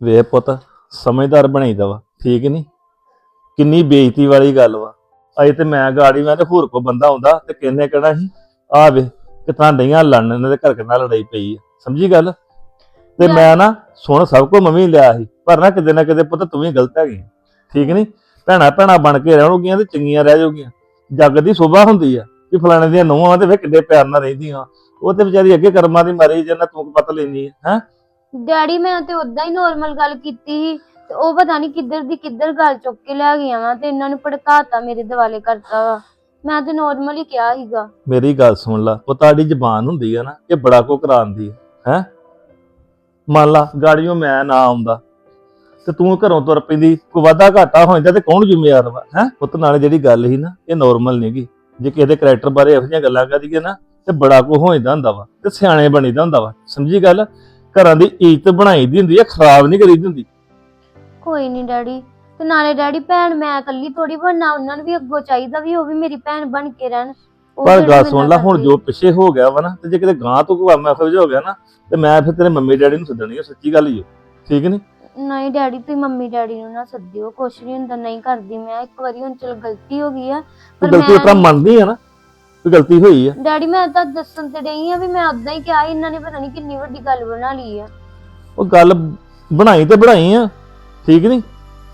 ਵੇ ਪੁੱਤ ਸਮਝਦਾਰ ਬਣਾਈਦਾ ਵਾ ਠੀਕ ਨਹੀਂ ਕਿੰਨੀ ਬੇਇੱਜ਼ਤੀ ਵਾਲੀ ਗੱਲ ਵਾ। ਅਜੇ ਤੇ ਮੈਂ ਗਾੜੀ ਮੈਂ ਤੇ ਹੋਰ ਕੋ ਬੰਦਾ ਹੁੰਦਾ ਤੇ ਕਿੰਨੇ ਕਹਿਣਾ ਸੀ? ਆ ਵੇ ਕਿਤਾਂ ਡਈਆਂ ਲੜਨ ਇਹਨਾਂ ਦੇ ਘਰ ਕਿੰਨਾ ਲੜਾਈ ਪਈ ਆ? ਸਮਝੀ ਗੱਲ? ਤੇ ਮੈਂ ਨਾ ਸੁਣ ਸਭ ਕੋ ਮੰਮੀ ਲਿਆ ਸੀ ਪਰ ਨਾ ਕਿਤੇ ਨਾ ਕਿਤੇ ਪੁੱਤ ਤੂੰ ਵੀ ਗਲਤ ਹੈਗੀ ਠੀਕ ਨਹੀਂ ਭੈਣਾ ਭੈਣਾ ਬਣ ਕੇ ਰਹਿਣਗੀਆਂ ਤੇ ਚੰਗੀਆਂ ਰਹਿ ਜਾਊਗੀਆਂ। ਜੱਗ ਦੀ ਸੋਭਾ ਹੁੰਦੀ ਆ ਵੀ ਫਲਾਣੇ ਦੀਆਂ ਨੂੰਹਾਂ ਤੇ ਵੇ ਕਿੱਡੇ ਪਿਆਰ ਨਾਲ ਰਹਿੰਦੀਆਂ ਉਹ ਤੇ ਵਿਚਾਰੀ ਅੱਗੇ ਕਰਮਾਂ ਦੀ ਮਾਰੀ ਜਿੰਨਾ ਤੂੰ ਪਤਾ ਲੈਂਦੀ ਹੈ ਹੈ? ਡੈਡੀ ਮੈਂ ਤੇ ਉਦਾਂ ਹੀ ਨੋਰਮਲ ਗੱਲ ਕੀਤੀ ਸੀ ਤੇ ਉਹ ਪਤਾ ਨਹੀਂ ਕਿੱਧਰ ਦੀ ਕਿੱਧਰ ਗੱਲ ਚੁੱਕ ਕੇ ਲੈ ਗਈਆਂ ਵਾ ਤੇ ਇਹਨਾਂ ਨੂੰ ਭੜਕਾਤਾ ਮੇਰੇ ਦਿਵਾਲੇ ਕਰਤਾ ਵਾ। ਮੈਂ ਤੇ ਨੋਰਮਲ ਹੀ ਕਿਹਾ ਸੀਗਾ। ਮੇਰੀ ਗੱਲ ਸੁਣ ਲਾ, ਉਹ ਤੁਹਾਡੀ ਜ਼ਬਾਨ ਹੁੰਦੀ ਆ ਨਾ, ਇਹ ਬੜਾ ਕੋ ਕਰਾਉਂਦੀ ਹੈ ਹੈ? ਮੰਨ ਲਾ ਗਾੜੀਆਂ ਮੈਂ ਨਾ ਆਉਂਦਾ, ਤੇ ਤੂੰ ਘਰੋਂ ਤੁਰ ਪੈਂਦੀ, ਕੋਈ ਵਾਧਾ ਘਾਟਾ ਹੋ ਜਾਂਦਾ ਤੇ ਕੌਣ ਜ਼ਿੰਮੇਵਾਰ ਵਾ, ਹੈ? ਪੁੱਤ, ਨਾਲੇ ਜਿਹੜੀ ਗੱਲ ਸੀ ਨਾ, ਇਹ ਨਾਰਮਲ ਨਹੀਂਗੀ ਜੇ ਕਿਸੇ ਦੇ ਕੈਰੈਕਟਰ ਬਾਰੇ ਇਹੋ ਜਿਹੀਆਂ ਗੱਲਾਂ ਕਰੀਏ ਨਾ, ਤੇ ਬੜਾ ਕੋ ਹੋ ਜਾਂਦਾ ਹੁੰਦਾ ਵਾ, ਤੇ ਸਿਆਣੇ ਬਣੀਦਾ ਹੁੰਦਾ ਵਾ। ਸਮਝੀ ਗੱਲ? ਘਰਾਂ ਦੀ ਇੱਜ਼ਤ ਬਣਾਈ ਦੀ ਹੁੰਦੀ ਆ ਖਰਾਬ ਨਹੀਂ ਕਰੀਦੀ ਹੁੰਦੀ। ਕੋਈ ਨਹੀਂ ਡੈਡੀ ਤੇ ਨਾਲੇ ਡੈਡੀ ਭੈਣ ਮੈਂ ਇਕੱਲੀ ਥੋੜੀ ਬਣਨਾ ਉਹਨਾਂ ਨੂੰ ਵੀ ਅੱਗੋਂ ਚਾਹੀਦਾ ਵੀ ਉਹ ਵੀ ਮੇਰੀ ਭੈਣ ਬਣ ਕੇ ਰਹਿਣ। ਉਹ ਪਰ ਗੱਲ ਸੁਣ ਲੈ ਹੁਣ। ਜੋ ਪਿੱਛੇ ਹੋ ਗਿਆ ਵਾ ਨਾ ਤੇ ਜੇ ਕਿਤੇ ਗਾਂ ਤੋਂ ਕੋਈ ਮੈਂ ਜਿਹਾ ਹੋ ਗਿਆ ਨਾ ਤੇ ਮੈਂ ਫਿਰ ਤੇਰੇ ਮੰਮੀ ਡੈਡੀ ਨੂੰ ਸੱਦਣੀ ਆ ਸੱਚੀ ਗੱਲ ਹੀ ਓ। ਠੀਕ ਨਹੀਂ? ਨਹੀਂ ਡੈਡੀ ਤੁਸੀਂ ਮੰਮੀ ਡੈਡੀ ਨੂੰ ਨਾ ਸੱਦਿਓ ਕੁਛ ਨਹੀਂ ਹੁੰਦਾ ਨਹੀਂ ਕਰਦੀ ਮੈਂ। ਇੱਕ ਵਾਰੀ ਹੁਣ ਚਲ ਗਲਤੀ ਹੋ ਗਈ ਆ ਤੂੰ ਗਲਤੀ ਉਸ ਤਰ੍ਹਾਂ ਮੰਨਦੀ ਆ ਨਾ। ਵੀ ਗਲਤੀ ਹੋਈ ਆ? ਡੈਡੀ ਮੈਂ ਤਾਂ ਦੱਸਣ ਤੇ ਡਈ ਆ ਵੀ ਮੈਂ ਉਦਾਂ ਹੀ ਕਿਹਾ ਸੀ, ਇਹਨਾਂ ਨੇ ਪਤਾ ਨਹੀਂ ਕਿੰਨੀ ਵੱਡੀ ਗੱਲ ਬਣਾ ਲਈ ਆ। ਉਹ ਗੱਲ ਬਣਾਈ ਤੇ ਬਣਾਈ ਆ ਠੀਕ ਨਹੀਂ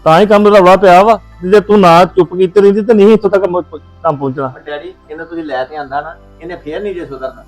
ਤਾਂ ਹੀ ਕੰਮ ਰੌਲਾ ਪਿਆ ਵਾ ਤੇ ਜੇ ਤੂੰ ਨਾ ਚੁੱਪ ਕੀਤੀ ਰਹਿੰਦੀ ਤੇ ਨਹੀਂ ਇੱਥੋਂ ਤੱਕ ਮ- ਕੰਮ ਪਹੁੰਚਣਾ। ਪਰ ਡੈਡੀ ਇਹਨੂੰ ਤੁਸੀਂ ਲੈ ਤੇ ਆਂਦਾ ਨਾ ਇਹਨੇ ਫੇਰ ਨਹੀਂ ਜੇ ਸੁਧਰਨਾ।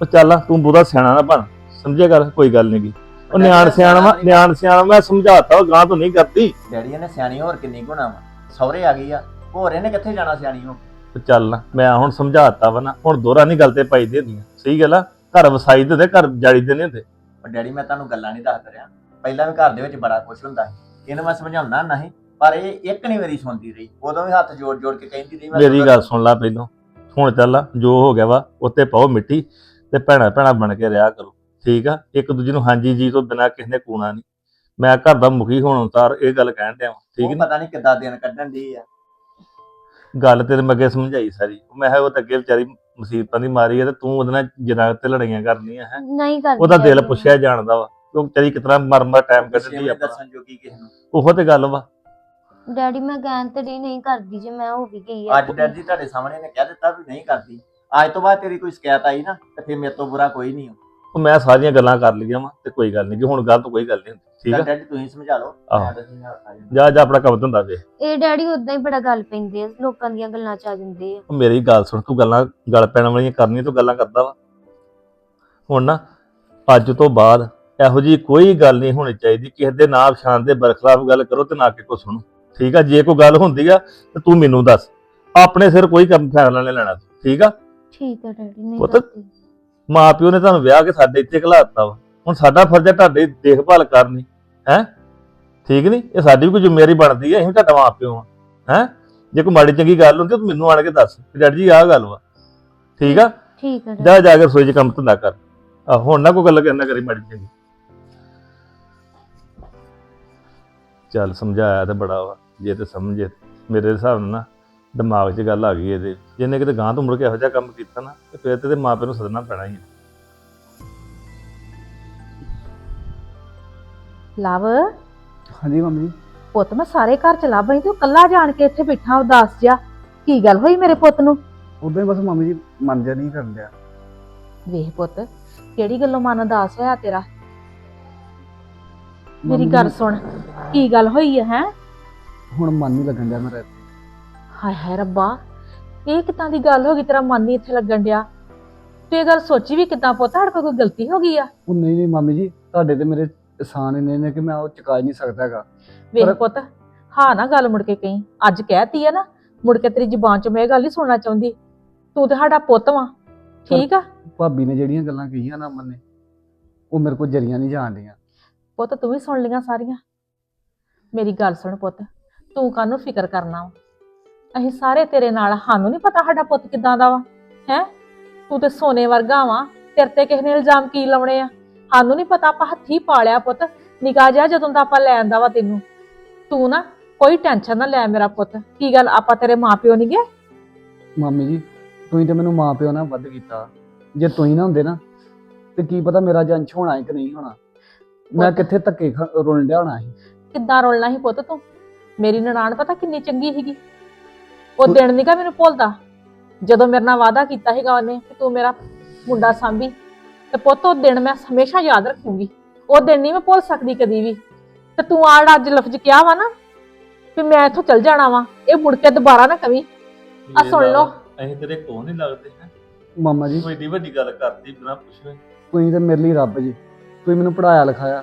ਉਹ ਚੱਲ ਤੂੰ ਬਹੁਤਾ ਸਿਆਣਾ ਨਾ ਬਣ ਸਮਝਿਆ ਕਰ ਕੋਈ ਗੱਲ ਨਹੀਂਗੀ ਉਹ ਨਿਆਣ ਸਿਆਣਾ ਵਾ ਨਿਆਣ ਸਿਆਣਾ ਮੈਂ ਸਮਝਾਤਾ ਉਹ ਗਾਂ ਤੋਂ ਨਹੀਂ ਕਰਦੀ। ਡੈਡੀ ਇਹਨੇ ਸਿਆਣੀ ਹੋਰ ਕਿੰਨੀ ਗੁਣਾ ਵਾ? ਸਹੁਰੇ ਆ ਗਈ ਆ ਹੋਰ ਇਹਨੇ ਕਿੱਥੇ ਜਾਣਾ ਸਿਆਣੀ ਹੋ ਉਹ ਚੱਲ ਨਾ ਮੈਂ ਹੁਣ ਸਮਝਾਤਾ ਵਾ ਨਾ ਹੁਣ ਦੋਹਰਾ ਨਹੀਂ ਗੱਲ ਤੇ ਪਾਈ ਦੀ ਹੁੰਦੀਆਂ। ਸਹੀ ਗੱਲ ਆ ਘਰ ਵਸਾਈ ਦੇ ਹੁੰਦੇ ਘਰ ਜਾੜੀ ਦੇ ਨਹੀਂ ਹੁੰਦੇ ਪਰ ਡੈਡੀ ਮੈਂ ਤੁਹਾਨੂੰ ਗੱਲਾਂ ਨਹੀਂ ਦੱਸ ਰਿਹਾ। ਪਹਿਲਾਂ ਵੀ ਘਰ ਦੇ ਵਿੱਚ ਬੜਾ ਕੁਝ ਹੁੰਦਾ ਸੀ। ਇਹਨੂੰ ਮੈਂ ਸਮਝਾਉਣਾ ਨਹੀਂ ਪਰ ਇਹ ਇੱਕ ਨਹੀਂ ਮੇਰੀ ਸੁਣਦੀ ਰਹੀ। ਉਦੋਂ ਵੀ ਹੱਥ ਜੋੜ ਜੋੜ ਕੇ ਕਹਿੰਦੀ ਰਹੀ ਮੇਰੀ ਗੱਲ ਸੁਣ ਲੈ ਪਹਿਲਾਂ। ਹੁਣ ਚੱਲ ਆ, ਜੋ ਹੋ ਗਿਆ ਵਾ ਉੱਤੇ ਪਾਓ ਮਿੱਟੀ ਤੇ ਭੈਣਾ ਭੈਣਾ ਬਣ ਕੇ ਰਿਹਾ ਕਰੋ। ਠੀਕ ਆ? ਇੱਕ ਦੂਜੇ ਨੂੰ ਹਾਂਜੀ ਜੀ ਤੋਂ ਬਿਨਾ ਕਿਸੇ ਨੇ ਕੂਣਾ ਨਹੀਂ। ਮੈਂ ਘਰ ਦਾ ਮੁਖੀ ਹੋਣ ਉਤਾਰ ਇਹ ਗੱਲ ਕਹਿਣ ਡਿਆ ਵਾਂ, ਠੀਕ ਉਹ ਨੀ? ਪਤਾ ਨਹੀਂ ਕਿੱਦਾਂ ਦਿਨ ਕੱਢਣ ਦੀ ਆ। ਗੱਲ ਤੇਰੇ ਮੈਂ ਅੱਗੇ ਸਮਝਾਈ ਸਾਰੀ। ਮੈਂ ਕਿਹਾ ਉਹ ਤਾਂ ਅੱਗੇ ਵਿਚਾਰੀ ਮੁਸੀਬਤਾਂ ਦੀ ਮਾਰੀ ਹੈ ਤੇ ਤੂੰ ਉਹਦੇ ਨਾਲ ਜਨਾਬ ਤੇ ਲੜਾਈਆਂ ਕਰਨੀਆਂ ਹੈ। ਨਹੀਂ ਕਰਦੀ ਉਹਦਾ ਦਿਲ। ਪੁੱਛਿਆ ਜਾਣਦਾ ਵਾ ਕਿ ਉਹ ਵਿਚਾਰੀ ਕਿਤਨਾ ਮਰ ਮਰ ਟਾਈਮ ਕੱਢਦੀ ਆ ਆਪਣਾ। ਦੱਸਣ ਜੋਗੀ ਕਿਸੇ ਨੂੰ। ਉਹੋ ਤੇ ਗੱਲ ਵਾ। ਡੈਡੀ ਮੈਂ ਕਹਿਣ ਤੇ ਨਹੀਂ ਕਰਦੀ ਜੇ ਮੈਂ ਹੋ ਵੀ ਗਈ ਆ। ਅੱਜ ਡੈਡੀ ਤੁਹਾਡੇ ਸਾਹਮਣੇ ਨੇ ਕਹਿ ਦਿੱਤਾ ਵੀ ਨਹੀਂ ਕਰਦੀ। ਅੱਜ ਤੋਂ ਬਾਅਦ ਤੇਰੀ ਕੋਈ ਸ਼ਿਕਾਇਤ ਆਈ ਨਾ ਤੇ ਫਿਰ ਮੇਰੇ ਤੋਂ ਬੁਰਾ ਕੋਈ ਨਹੀਂ ਹੋ ਉਹ ਮੈਂ ਸਾਰੀਆਂ ਗੱਲਾਂ ਕਰ ਲਈਆਂ ਵਾ ਤੇ ਕੋਈ ਗੱਲ ਨਹੀਂ ਕਿ ਹੁਣ ਗੱਲ ਤੋਂ ਕੋਈ ਗੱਲ ਨਹੀਂ ਹੁੰਦੀ ਠੀਕ ਆ? ਡੈਡੀ ਤੁਸੀਂ ਸਮਝਾ ਲਓ। ਮੈਂ ਤਾਂ ਸਮਝਾ ਸਕਦਾ ਜਾ ਜਾ ਆਪਣਾ ਕੰਮ ਧੰਦਾ ਵੇ ਇਹ ਡੈਡੀ ਉਦਾਂ ਹੀ ਬੜਾ ਗੱਲ ਪੈਂਦੇ ਆ ਲੋਕਾਂ ਦੀਆਂ ਗੱਲਾਂ ਚ ਆ ਜਾਂਦੇ ਆ। ਉਹ ਮੇਰੀ ਗੱਲ ਸੁਣ ਤੂੰ ਗੱਲਾਂ ਗੱਲ ਪੈਣ ਵਾਲੀਆਂ ਕਰਨੀਆਂ ਤੂੰ ਗੱਲਾਂ ਕਰਦਾ ਵਾ। ਹੁਣ ਨਾ ਅੱਜ ਤੋਂ ਬਾਅਦ ਇਹੋ ਜੀ ਕੋਈ ਗੱਲ ਨਹੀਂ ਹੋਣੀ ਚਾਹੀਦੀ ਕਿਸੇ ਦੇ ਨਾਮ ਸ਼ਾਨ ਦੇ ਬਰਖਲਾਫ ਗੱਲ ਕਰੋ ਤੇ ਨਾ ਕਿ ਕੋ ਸੁਣੋ ਠੀਕ ਆ? ਜੇ ਕੋਈ ਗੱਲ ਹੁੰਦੀ ਆ ਤੇ ਤੂੰ ਮੈਨੂੰ ਦੱਸ ਆਪਣੇ ਸਿਰ ਕੋਈ ਕੰਮ ਫੈਸਲਾ ਨਹੀਂ ਲੈਣਾ ਠੀਕ ਆ? ਠੀਕ ਹੈ ਡੈਡੀ ਨਹੀਂ ਉਹ ਤਾਂ- ਕਰਦੀ ਮਾਂ ਪਿਓ ਨੇ ਤੁਹਾਨੂੰ ਵਿਆਹ ਕੇ ਸਾਡੇ ਇੱਥੇ ਘਲਾਤਾ ਵਾ। ਹੁਣ ਸਾਡਾ ਫਰਜ਼ ਹੈ ਤੁਹਾਡੀ ਦੇਖਭਾਲ ਕਰਨੀ ਹੈ? ਠੀਕ ਨਹੀਂ ਇਹ ਸਾਡੀ ਵੀ ਕੋਈ ਜ਼ਿੰਮੇਵਾਰੀ ਬਣਦੀ ਹੈ ਅਸੀਂ ਤੁਹਾਡਾ ਮਾਂ ਪਿਓ ਆ ਹੈ? ਜੇ ਕੋਈ ਮਾੜੀ ਚੰਗੀ ਗੱਲ ਹੁੰਦੀ ਤਾਂ ਮੈਨੂੰ ਆਣ ਕੇ ਦੱਸ ਡੈਡੀ ਜੀ ਆਹ ਗੱਲ ਵਾ। ਠੀਕ ਆ? ਠੀਕ ਡੈਡੀ। ਜਾ ਜਾ ਕੇ ਰਸੋਈ 'ਚ ਕੰਮ ਧੰਦਾ ਕਰ। ਆ ਹੁਣ ਨਾ ਕੋਈ ਗੱਲ ਕਰਨਾ ਕਰੀ ਮਾੜੀ ਚੰਗੀ। ਚੱਲ ਸਮਝਾਇਆ ਤੇ ਬੜਾ ਵਾ ਜੇ ਤੇ ਸਮਝੇ ਮੇਰੇ ਹਿਸਾਬ ਨਾਲ ਨਾ ਦਿਮਾਗ 'ਚ ਗੱਲ ਆ ਗਈ ਇਹਦੇ। ਜਿਹਨੇ ਕਿਤੇ ਗਾਂ ਤੋਂ ਮੁੜ ਕੇ ਇਹੋ ਜਿਹਾ ਕੰਮ ਕੀਤਾ ਨਾ ਤੇ ਫਿਰ ਤੇ ਇਹਦੇ ਮਾਪੇ ਨੂੰ ਸਦਨਾ ਪੈਣਾ ਹੀ ਆ। ਲਵ? ਹਾਂਜੀ ਮੰਮੀ। ਜੀ ਪੁੱਤ ਮੈਂ ਸਾਰੇ ਘਰ ਚ ਲੱਭ ਆਈ ਤੂੰ ਕੱਲਾ ਜਾਣ ਕੇ ਇੱਥੇ ਬੈਠਾ ਉਦਾਸ ਜਿਹਾ। ਕੀ ਗੱਲ ਹੋਈ ਮੇਰੇ ਪੁੱਤ ਨੂੰ? ਉਦਾਂ ਹੀ ਬਸ ਮੰਮੀ ਜੀ ਮਨ ਜਿਹਾ ਨਹੀਂ ਕਰਨ ਡਿਆ ਵੇਖ ਪੁੱਤ ਕਿਹੜੀ ਗੱਲੋਂ ਮਨ ਉਦਾਸ ਹੋਇਆ ਤੇਰਾ? ਮੇਰੀ ਗੱਲ ਜੀ, ਸੁਣ ਕੀ ਗੱਲ ਹੋਈ ਹੈ ਹੈ? ਹੁਣ ਮਨ ਨਹੀਂ ਲੱਗਣ ਡਿਆ ਮੇਰਾ। ਹਾਏ ਹਾਏ ਰੱਬਾ ਇਹ ਕਿੱਦਾਂ ਦੀ ਗੱਲ ਹੋ ਗਈ ਤੇਰਾ ਮਨ ਨਹੀਂ ਇੱਥੇ ਲੱਗਣ ਡਿਆ? ਤੂੰ ਇਹ ਗੱਲ ਸੋਚੀ ਵੀ ਕਿੱਦਾਂ ਪੁੱਤ ਸਾਡੇ ਕੋਲ ਕੋਈ ਗਲਤੀ ਹੋ ਗਈ ਆ? ਉਹ ਨਹੀਂ ਨਹੀਂ ਮੰਮੀ ਜੀ ਤੁਹਾਡੇ ਤੇ ਮੇਰੇ ਅਹਿਸਾਨ ਇੰਨੇ ਨੇ ਕਿ ਮੈਂ ਉਹ ਚੁਕਾ ਹੀ ਨਹੀਂ ਸਕਦਾ ਹੈਗਾ। ਵੇਖ ਪਰ- ਪੁੱਤ ਹਾਂ ਨਾ ਗੱਲ ਮੁੜ ਕੇ ਕਹੀਂ ਅੱਜ ਕਹਿਤੀ ਆ ਨਾ ਮੁੜ ਕੇ ਤੇਰੀ ਜ਼ੁਬਾਨ ਚ ਮੈਂ ਇਹ ਗੱਲ ਨਹੀਂ ਸੁਣਨਾ ਚਾਹੁੰਦੀ। ਤੂੰ ਤੇ ਸਾਡਾ ਪੁੱਤ ਵਾਂ ਠੀਕ ਆ? ਭਾਬੀ ਨੇ ਜਿਹੜੀਆਂ ਗੱਲਾਂ ਕਹੀਆਂ ਨਾ ਅਮਨ ਨੇ ਉਹ ਮੇਰੇ ਕੋਲ ਜਰੀਆਂ ਨਹੀਂ ਜਾਣ ਡੀਆਂ। ਪੁੱਤ ਤੂੰ ਵੀ ਸੁਣ ਲਈਆਂ ਸਾਰੀਆਂ। ਮੇਰੀ ਗੱਲ ਸੁਣ ਪੁੱਤ ਤੂੰ ਕਾਹਨੂੰ ਫਿਕਰ ਕਰਨਾ ਵਾ? ਅਸੀਂ ਸਾਰੇ ਤੇਰੇ ਨਾਲ ਸਾਨੂੰ ਨਹੀਂ ਪਤਾ ਸਾਡਾ ਪੁੱਤ ਕਿਦਾਂ ਦਾ ਵਾ ਹੈ? ਤੂੰ ਤੇ ਸੋਨੇ ਵਰਗਾ ਵਾ ਤੇਰੇ ਤੇ ਕਿਸੇ ਨੇ ਇਲਜ਼ਾਮ ਕੀ ਲਾਉਣੇ ਆ? ਸਾਨੂੰ ਨਹੀਂ ਪਤਾ ਆਪਾਂ ਹੱਥੀ ਪਾਲਿਆ ਪੁੱਤ ਨਿਕਾ ਜਾ ਜਦੋਂ ਦਾ ਆਪਾਂ ਲੈ ਆਂਦਾ ਵਾ ਤੈਨੂੰ। ਤੂੰ ਨਾ ਕੋਈ ਟੈਨਸ਼ਨ ਨਾ ਲੈ ਮੇਰਾ ਪੁੱਤ ਕੀ ਗੱਲ ਆਪਾਂ ਤੇਰੇ ਮਾਪਿਓ ਨਹੀਂ ਗਏ? ਮੰਮੀ ਜੀ ਤੁਸੀਂ ਤੇ ਮੈਨੂੰ ਮਾਂ ਪਿਓ ਨਾਲ ਵੱਧ ਕੀਤਾ। ਜੇ ਤੁਸੀਂ ਨਾ ਹੁੰਦੇ ਨਾ ਤੇ ਕੀ ਪਤਾ ਮੇਰਾ ਜੰਚ ਹੋਣਾ ਹੈ ਕਿ ਨਹੀਂ ਹੋਣਾ? ਮੈਂ ਕਿੱਥੇ ਧੱਕੇ ਰੋਣ ਡਿਆ ਹੋਣਾ ਸੀ? ਕਿੱਦਾਂ ਰੋਲਣਾ ਸੀ ਪੁੱਤ ਤੂੰ? ਮੇਰੀ ਨਨਾਣ ਪਤਾ ਕਿੰਨੀ ਚੰਗੀ ਸੀਗੀ। ਉਹ ਦਿਨ ਨੀਗਾ ਮੈਨੂੰ ਭੁੱਲਦਾ। ਜਦੋਂ ਮੇਰੇ ਨਾਲ ਵਾਅਦਾ ਕੀਤਾ ਸੀਗਾ ਉਹਨੇ ਕਿ ਤੂੰ ਮੇਰਾ ਮੁੰਡਾ ਸਾਂਭੀ ਤੇ ਪੁੱਤ ਉਹ ਦਿਨ ਮੈਂ ਹਮੇਸ਼ਾ ਯਾਦ ਰੱਖੂੰਗੀ। ਉਹ ਦਿਨ ਨਹੀਂ ਮੈਂ ਭੁੱਲ ਸਕਦੀ ਕਦੀ ਵੀ। ਤੇ ਤੂੰ ਆੜ ਅੱਜ ਲਫ਼ਜ਼ ਕਿਹਾ ਵਾ ਨਾ ਵੀ ਮੈਂ ਇੱਥੋਂ ਚਲ ਜਾਣਾ ਵਾ ਇਹ ਮੁੜ ਕੇ ਦੁਬਾਰਾ ਨਾ ਕਵੀ। ਆ ਸੁਣ ਲਓ। ਅਸੀਂ ਤੇਰੇ ਕੋਲ ਨਹੀਂ ਲੱਗਦੇ ਹੈਂ? ਮਾਮਾ ਜੀ। ਤੂੰ ਏਡੀ ਵੱਡੀ ਗੱਲ ਕਰਦੀ ਬਿਨਾਂ ਪੁੱਛੇ। ਤੁਸੀਂ ਤੇ ਮੇਰੇ ਲਈ ਰੱਬ ਜੀ। ਤੁਸੀਂ ਮੈਨੂੰ ਪੜਾਇਆ ਲਿਖਾਇਆ।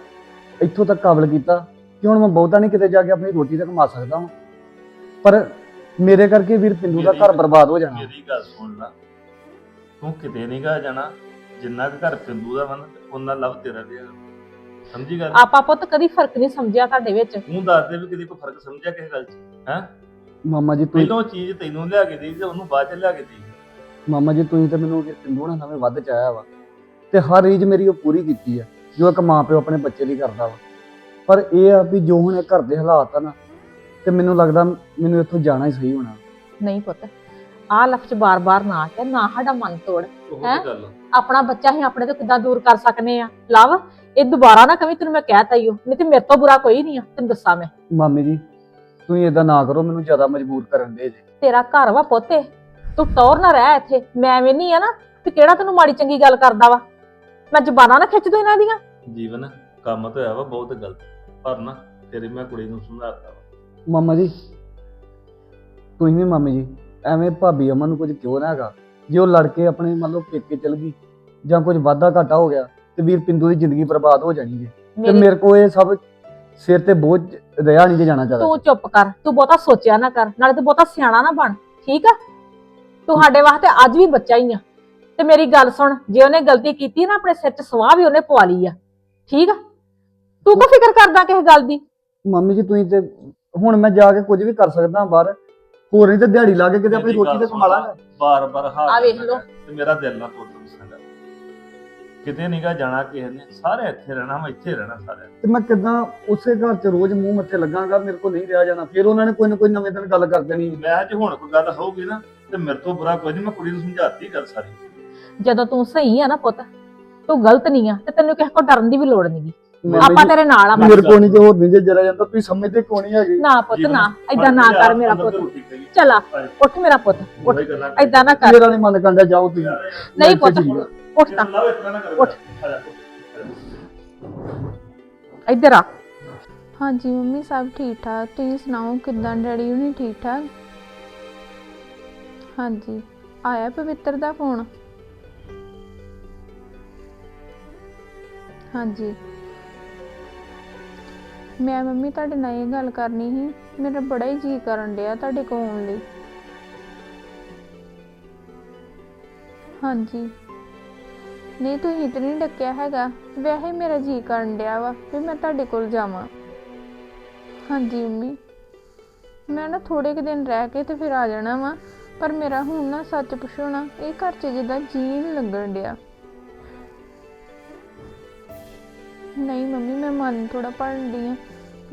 ਇੱਥੋਂ ਤੱਕ ਕਾਬਲ ਕੀਤਾ ਕਿ ਹੁਣ ਮੈਂ ਬਹੁਤਾ ਨਹੀਂ ਕਿਤੇ ਜਾ ਕੇ ਆਪਣੀ ਰੋਟੀ ਤੱਕ ਕਮਾ ਸਕਦਾ ਹਾਂ ਪਰ ਮੇਰੇ ਕਰਕੇ ਵੀਰ ਪਿੰਦੂ ਦਾ ਘਰ ਬਰਬਾਦ ਹੋ ਜਾਣਾ। ਮੇਰੀ ਗੱਲ ਸੁਣ ਲੈ। ਤੂੰ ਕਿਤੇ ਨਹੀਂ ਗਾ ਜਾਣਾ। ਜਿੰਨਾ ਕੁ ਘਰ ਪਿੰਦੂ ਦਾ ਵਨ ਉਹਨਾਂ ਲਵ ਤੇਰਾ ਵੀ ਹੈਗਾ। ਸਮਝੀ ਗੱਲ? ਆਪਾਂ ਪੁੱਤ ਕਦੀ ਫ਼ਰਕ ਨਹੀਂ ਸਮਝਿਆ ਤੁਹਾਡੇ ਵਿੱਚ। ਤੂੰ ਦੱਸ ਦੇ ਵੀ ਕਿਤੇ ਕੋਈ ਫ਼ਰਕ ਸਮਝਿਆ ਕਿਸੇ ਗੱਲ 'ਚ? ਹੈ? ਮਾਮਾ ਜੀ ਤੁਸੀਂ ਪਹਿਲੋਂ ਚੀਜ਼ ਤੈਨੂੰ ਲਿਆ ਕੇ ਦੇਈ ਤੇ ਉਹਨੂੰ ਬਾਅਦ 'ਚ ਲਿਆ ਕੇ ਦੇਈ। ਮਾਮਾ ਜੀ ਤੁਸੀਂ ਤੇ ਮੈਨੂੰ ਵੀਰ ਪਿੰਦੂ ਨਾਲ ਨਵੇਂ ਵੱਧ ਚਾਇਆ ਵਾ ਤੇ ਹਰ ਰੀਜ ਮੇਰੀ ਉਹ ਪੂਰੀ ਕੀਤੀ ਆ ਜੋ ਇੱਕ ਮਾਂ ਪਿਓ ਆਪਣੇ ਬੱਚੇ ਲਈ ਕਰਦਾ ਵਾ। ਪਰ ਇਹ ਆ ਵੀ ਜੋ ਹੁਣ ਇਹ ਘਰ ਦੇ ਹਾਲਾਤ ਆ ਨਾ ਤੇ ਮੈਨੂੰ ਲੱਗਦਾ ਮੈਨੂੰ ਇੱਥੋਂ ਜਾਣਾ ਹੀ ਸਹੀ ਹੋਣਾ। ਨਹੀਂ ਪੁੱਤ ਆਹ ਲਫ਼ਜ਼ ਬਾਰ-ਬਾਰ ਨਾ ਕਹਿ ਨਾ ਸਾਡਾ ਮਨ ਤੋੜ ਉਹ ਹੈਂ? ਤੇ ਗੱਲ ਆ। ਆਪਣਾ ਬੱਚਾ ਹੀ ਆਪਣੇ ਤੋਂ ਕਿੱਦਾਂ ਦੂਰ ਕਰ ਸਕਨੇ ਆ? ਲਵ ਇਹ ਦੁਬਾਰਾ ਨਾ ਕਵੀ ਤੈਨੂੰ ਮੈਂ ਕਹਿਤਾ ਹੀ ਨਹੀਂ ਤੇ ਮੇਰੇ ਤੋਂ ਬੁਰਾ ਕੋਈ ਨਹੀਂ ਆ ਤੈਨੂੰ ਦੱਸਾਂ ਮੈਂ। ਮਾਮੀ ਜੀ ਤੁਸੀਂ ਇਦਾਂ ਨਾ ਕਰੋ ਮੈਨੂੰ ਜ਼ਿਆਦਾ ਮਜਬੂਰ ਕਰਨ ਦੇ ਜੇ। ਤੇਰਾ ਘਰ ਵਾ ਪੋਤੇ ਤੂੰ ਟੌਰ ਨਾ ਰਹਿ ਇੱਥੇ ਮੈਂ ਐਵੇਂ ਨਹੀਂ ਆ ਨਾ ਤੇ ਕਿਹੜਾ ਤੈਨੂੰ ਮਾੜੀ ਚੰਗੀ ਗੱਲ ਕਰਦਾ ਵਾ? ਮੈਂ ਜ਼ਬਾਨਾਂ ਨਾ ਖਿੱਚ ਦੂੰ ਇਹਨਾਂ ਦੀਆਂ। ਜੀਵਨ ਕੰਮ ਤਾਂ ਹੋਇਆ ਵਾ ਬਹੁਤ ਗਲਤ ਪਰ ਨਾ ਤੇਰੀ ਮੈਂ ਕੁੜੀ ਨੂੰ ਸਮਝਾਤਾ ਵਾ। ਮਾਮਾ ਜੀ ਤੁਸੀਂ ਵੀ ਮਾਮੀ ਜੀ ਐਵੇਂ ਭਾਬੀ ਅਮਨ ਨੂੰ ਕੁਝ ਕਿਉਂ ਨਾ ਹੈਗਾ? ਜੇ ਉਹ ਲੜ ਕੇ ਆਪਣੇ ਮੰਨ ਲਓ ਪੇਕੇ ਚਲ ਗਈ ਜਾਂ ਕੁਝ ਵਾਧਾ ਘਾਟਾ ਹੋ ਗਿਆ ਤੇ ਵੀਰ ਪਿੰਦੂ ਦੀ ਜ਼ਿੰਦਗੀ ਬਰਬਾਦ ਹੋ ਜਾਣੀ ਜੇ ਤੇ ਮੇਰੀ ਕੋ ਇਹ ਸਭ ਸਿਰ ਤੇ ਬੋਝ ਰਿਹਾ ਨਹੀਂ ਜੇ ਜਾਣਾ ਚਾਹਦਾ ਤੂੰ ਚੁੱਪ ਕਰ ਤੂੰ ਬਹੁਤਾ ਸੋਚਿਆ ਨਾ ਕਰ ਨਾਲੇ ਤੂੰ ਬਹੁਤਾ ਸਿਆਣਾ ਨਾ ਬਣ ਠੀਕ ਆ? ਤੁਹਾਡੇ ਵਾਸਤੇ ਅੱਜ ਵੀ ਬੱਚਾ ਹੀ ਆ। ਤੇ ਮੇਰੀ ਗੱਲ ਸੁਣ ਜੇ ਉਹਨੇ ਗਲਤੀ ਕੀਤੀ ਨਾ ਆਪਣੇ ਸਿਰ 'ਚ ਸਵਾਹ ਵੀ ਉਹਨੇ ਪਵਾ ਲਈ ਆ। ਠੀਕ ਆ? ਤੂੰ ਕੋ ਫਿਕਰ ਕਰਦਾ ਕਿਸੇ ਗੱਲ ਦੀ? ਮੰਮੀ ਜੀ ਤੁਸੀਂ ਤੇ ਹੁਣ ਮੈਂ ਜਾ ਕੇ ਕੁਝ ਵੀ ਕਰ ਸਕਦਾ ਬਾਹਰ। ਹੋਰ ਨਹੀਂ ਤੇ ਦਿਹਾੜੀ ਲਾ ਕੇ ਕਿਤੇ ਆਪਣੀ ਰੋਟੀ ਤੇ ਕਮਾ ਲਾਂਗਾ। ਬਾਰ ਬਾਰ ਹਾਰ ਆ ਵੇਖ ਲਓ। ਤੇ ਮੇਰਾ ਦਿਲ ਨਾ ਟੁੱਟ ਦੱਸਾਂਗਾ ਕਿਤੇ ਨਹੀਂਗਾ ਜਾਣਾ ਕਿਸੇ ਨੇ ਸਾਰੇ ਇੱਥੇ ਰਹਿਣਾ ਮੈਂ ਇੱਥੇ ਰਹਿਣਾ ਸਾਰੇ। ਤੇ ਮੈਂ ਕਿਦਾਂ ਉਸੇ ਘਰ 'ਚ ਰੋਜ਼ ਮੂੰਹ ਮੱਥੇ ਲੱਗਾਂਗਾ ਮੇਰੇ ਕੋਲ ਨਹੀਂ ਰਿਹਾ ਜਾਣਾ। ਫਿਰ ਉਹਨਾਂ ਨੇ ਕੋਈ ਨਾ ਕੋਈ ਨਵੇਂ ਦਿਨ ਗੱਲ ਕਰ ਦੇਣੀ। ਮੈਂ ਜੇ ਹੁਣ ਕੋਈ ਗੱਲ ਹੋਊਗੀ ਨਾ ਤੇ ਮੇਰੇ ਤੋਂ ਬੁਰਾ ਕੋਈ ਨਹੀਂ ਮੈਂ ਕੁੜੀ ਨੂੰ ਸਮਝਾਤੀ ਕਰ ਸਾਰੀ। ਜਦੋਂ ਤੂੰ ਸਹੀ ਆ ਨਾ ਪੁੱਤ ਤੂੰ ਗਲਤ ਨਹੀਂ ਆ ਤੇ ਤੈਨੂੰ ਕਿਸੇ ਕੋ ਡਰਨ ਦੀ ਵੀ ਲੋੜ ਨਹੀਂਗੀ ਆਪਾਂ ਤੇਰੇ ਨਾਲ ਆ ਬਸ। ਮੇਰੇ ਨਹੀਂ ਜੇ ਹੋਰ ਨਹੀਂ ਜੇ ਜਰਾ ਜਾਂਦਾ ਤੁਸੀਂ ਸਮਝਦੇ ਨਹੀਂ ਹੈਗੇ? ਨਾ ਪੁੱਤ ਨਾ। ਏਦਾਂ ਨਾ ਕਰ ਮੇਰਾ ਪੁੱਤ। ਚਲਾ ਉੱਠ ਮੇਰਾ ਪੁੱਤ ਉੱਠ। ਏਦਾਂ ਨਾ ਕਰ। ਮੇਰਾ ਨਹੀਂ ਮਨ ਕੰਡਾ ਜਾਓ ਤੁਸੀਂ। ਨਹੀਂ ਪੁੱਤ ਉੱਠ ਤਾਂ। ਉੱਠ। ਇੱਧਰ ਆ। ਹਾਂਜੀ ਮੰਮੀ ਸਭ ਠੀਕ ਠਾਕ। ਤੁਸੀਂ ਸੁਣਾਓ ਕਿੱਦਾਂ ਡੈਡੀ ਹੁਣੀ ਠੀਕ ਠਾਕ? ਹਾਂਜੀ। ਆਇਆ ਪਵਿੱਤਰ ਦਾ ਫੋਨ? ਹਾਂਜੀ। ਮੈਂ ਮੰਮੀ ਤੁਹਾਡੇ ਨਾਲ ਇਹ ਗੱਲ ਕਰਨੀ ਸੀ, ਮੇਰਾ ਬੜਾ ਹੀ ਜੀ ਕਰਨ ਡਿਆ ਤੁਹਾਡੇ ਕੋਲ ਆਉਣ ਲਈ। ਹਾਂਜੀ। ਨਹੀਂ, ਤੁਸੀਂ ਤੇ ਨਹੀਂ ਡੱਕਿਆ ਹੈਗਾ, ਵੈਸੇ ਹੀ ਮੇਰਾ ਜੀ ਕਰਨ ਡਿਆ ਵਾ ਵੀ ਮੈਂ ਤੁਹਾਡੇ ਕੋਲ ਜਾਵਾਂ। ਹਾਂਜੀ, ਮੰਮੀ। ਮੈਂ ਨਾ ਥੋੜੇ ਕੁ ਦਿਨ ਰਹਿ ਕੇ ਤੇ ਫਿਰ ਆ ਜਾਣਾ ਵਾ, ਪਰ ਮੇਰਾ ਹੁਣ ਨਾ ਸੱਚ ਪੁੱਛੋ ਨਾ, ਇਹ ਘਰ 'ਚ ਜਿੱਦਾਂ ਜੀ ਨਹੀਂ ਲੱਗਣ ਡਿਆ। ਨਹੀਂ, ਮੰਮੀ, ਮੈਂ ਮਨ ਥੋੜਾ ਪੜਨ ਦੀ ਆ।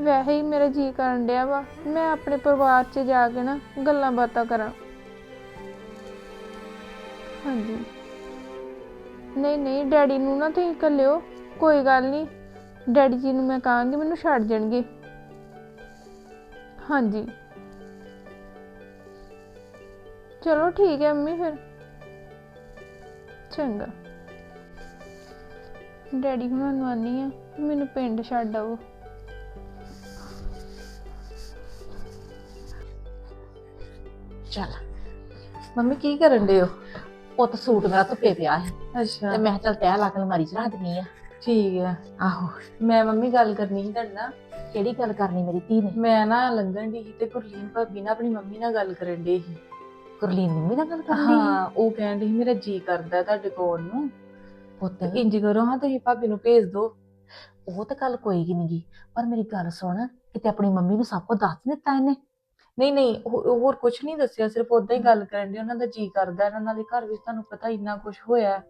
ਵੈਸੇ ਹੀ ਮੇਰਾ ਜੀ ਕਰਨ ਡਿਆ ਵਾ, ਮੈਂ ਆਪਣੇ ਪਰਿਵਾਰ 'ਚ ਜਾ ਕੇ ਨਾ ਗੱਲਾਂ ਬਾਤਾਂ ਕਰਾਂ। ਹਾਂਜੀ। ਨਹੀਂ ਨਹੀਂ, ਡੈਡੀ ਨੂੰ ਨਾ ਤੁਸੀਂ ਕੱਲਿਓ ਕੋਈ ਗੱਲ ਨਹੀਂ। ਡੈਡੀ ਜੀ ਨੂੰ ਮੈਂ ਕਹਾਂਗੀ, ਮੈਨੂੰ ਛੱਡ ਜਾਣਗੇ। ਹਾਂਜੀ। ਚਲੋ ਠੀਕ ਹੈ ਮੰਮੀ ਫਿਰ। ਚੰਗਾ। ਡੈਡੀ ਹੁਣਾਂ ਨੂੰ ਆਨੀ ਆ, ਮੈਨੂੰ ਪਿੰਡ ਛੱਡ ਆਓ। ਚੱਲ। ਮੰਮੀ ਕੀ ਕਰਨ ਦੇ ਹੋ? ਪੁੱਤ ਸੂਟ ਮੇਰਾ ਧੁੱਪੇ ਪਿਆ ਹੈ। ਅੱਛਾ। ਤੇ ਮੈਂ ਕਿਹਾ ਚੱਲ ਤੈਅ ਲਾ ਕੇ ਅਲਮਾਰੀ 'ਚ ਰੱਖ ਦਿੰਨੀ ਆ ਠੀਕ ਹੈ। ਆਹੋ ਮੈਂ ਮੰਮੀ ਗੱਲ ਕਰਨੀ ਸੀ ਤੁਹਾਡੇ ਨਾਲ। ਕਿਹੜੀ ਗੱਲ ਕਰਨੀ ਮੇਰੀ ਧੀ ਨੇ? ਮੈਂ ਨਾ ਲੰਘਣ ਦੀ ਸੀ ਤੇ ਗੁਰਲੀਨ ਭਾਬੀ ਨਾ ਆਪਣੀ ਮੰਮੀ ਨਾਲ ਗੱਲ ਕਰਨ ਦੇ ਸੀ। ਗੁਰਲੀਨ ਮੰਮੀ ਨਾਲ ਗੱਲ ਕਰਨੀ ਹੈ ਉਹ ਕਹਿਣ ਸੀ ਮੇਰਾ ਜੀ ਕਰਦਾ ਤੁਹਾਡੇ ਕੋਲ ਨੂੰ। ਪੁੱਤ। ਤੇ ਇੰਜ ਕਰੋ ਹਾਂ ਤੁਸੀਂ ਭਾਬੀ ਨੂੰ ਭੇਜ ਦਿਓ। ਉਹ ਤਾਂ ਗੱਲ ਕੋਈ ਨਹੀਂ ਗੀ ਪਰ ਮੇਰੀ ਗੱਲ ਸੁਣ ਕਿਤੇ ਆਪਣੀ ਮੰਮੀ ਨੂੰ ਸਭ ਕੁਝ ਦੱਸ ਦਿੱਤਾ ਇਹਨੇ? ਨਹੀਂ ਨਹੀਂ ਉਹ- ਹੋਰ ਕੁਝ ਨਹੀਂ ਦੱਸਿਆ ਸਿਰਫ ਉਦਾਂ ਹੀ ਗੱਲ ਕਰਨ ਦੀ ਉਹਨਾਂ ਦਾ ਜੀ ਕਰਦਾ ਇਹਨਾਂ ਨਾਲੇ ਘਰ ਵਿੱਚ ਤੁਹਾਨੂੰ ਪਤਾ ਇੰਨਾ ਕੁਝ ਹੋਇਆ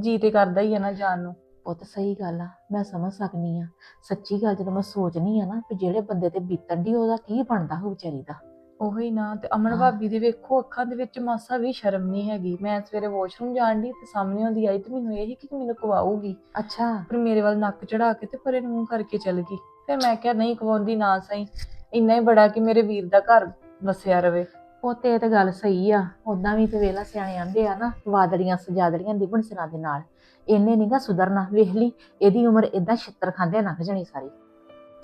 ਜੀ ਤੇ ਕਰਦਾ ਹੀ ਹੈ ਨਾ ਜਾਣ ਨੂੰ। ਪੁੱਤ ਸਹੀ ਗੱਲ ਆ ਮੈਂ ਸਮਝ ਸਕਨੀ ਆ ਸੱਚੀ ਗੱਲ ਜਦੋਂ ਮੈਂ ਸੋਚਨੀ ਆ ਨਾ ਕਿ ਜਿਹੜੇ ਬੰਦੇ ਤੇ ਬੀਤਣ ਦੀ ਉਹਦਾ ਕੀ ਬਣਦਾ ਹੋ ਵਿਚਾਰੀ ਦਾ? ਉਹੀ ਨਾ ਤੇ ਅਮਨ ਹਾਂ। ਭਾਬੀ ਦੇ ਵੇਖੋ ਅੱਖਾਂ ਦੇ ਵਿੱਚ ਮਾਸਾ ਵੀ ਸ਼ਰਮ ਨਹੀਂ ਹੈਗੀ। ਮੈਂ ਸਵੇਰੇ ਵਾਸ਼ਰੂਮ ਜਾਣ ਦੀ ਤੇ ਸਾਹਮਣੇ ਆਉਂਦੀ ਆਈ ਤੇ ਮੈਨੂੰ ਇਹ ਕਿ ਮੈਨੂੰ ਕਵਾਊਗੀ ਅੱਛਾ। ਪਰ ਮੇਰੇ ਵੱਲ ਨੱਕ ਚੜਾ ਕੇ ਤੇ ਪਰੇ ਨੂੰ ਮੂੰਹ ਕਰਕੇ ਚਲ ਗਈ। ਫਿਰ ਮੈਂ ਕਿਹਾ ਨਹੀਂ ਕਵਾਉਂਦੀ ਨਾ ਸਹੀ। ਇੰਨਾ ਹੀ ਬੜਾ ਕਿ ਮੇਰੇ ਵੀਰ ਦਾ ਘਰ ਵਸਿਆ ਰਵੇ। ਉਹ ਤੇ ਇਹ ਤੇ ਗੱਲ ਸਹੀ ਆ। ਉਦਾਂ ਵੀ ਤੇ ਵੇਲਾ ਸਿਆਣੇ ਆਂਦੇ ਆ ਨਾ ਵਾਦੜੀਆਂ ਸਜਾਦੜੀਆਂ ਦੀ ਸਿਰਾਂ ਦੇ ਨਾਲ। ਇਹਨੇ ਨਹੀਂਗਾ ਸੁਧਰਨਾ ਵੇਖ ਲਈ ਇਹਦੀ ਉਮਰ ਇਦਾਂ ਛਿੱਤਰ ਖਾਂਦੇ ਲੰਘ ਜਾਣੀ ਸਾਰੀ।